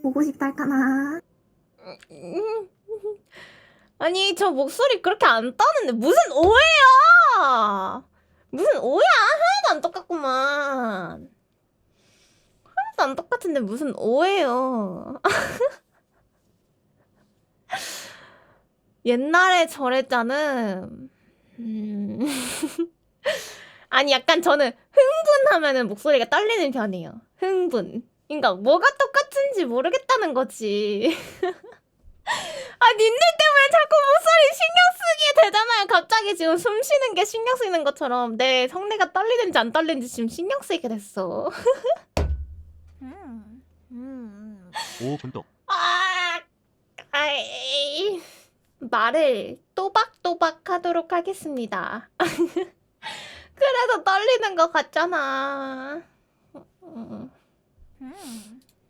보고 싶다 할까나. 아니 저 목소리 그렇게 안 떠는데 무슨 오해야? 무슨 오해야? 하나도 안 똑같구만. 하나도 안 똑같은데 무슨 오해요? 옛날에 저랬잖음. 음. 아니 약간 저는 흥분하면은 목소리가 떨리는 편이에요. 흥분. 그러니까 뭐가 똑 같은지 모르겠다는 거지. 아, 님들 때문에 자꾸 목소리 신경 쓰게 되잖아요. 갑자기 지금 숨 쉬는 게 신경 쓰이는 것처럼 내 성대가 떨리는지 안 떨리는지 지금 신경 쓰이게 됐어. 음, 음. 오 분떡 아, 아이. 말을 또박또박 하도록 하겠습니다. 그래서 떨리는 것 같잖아. 음. 음.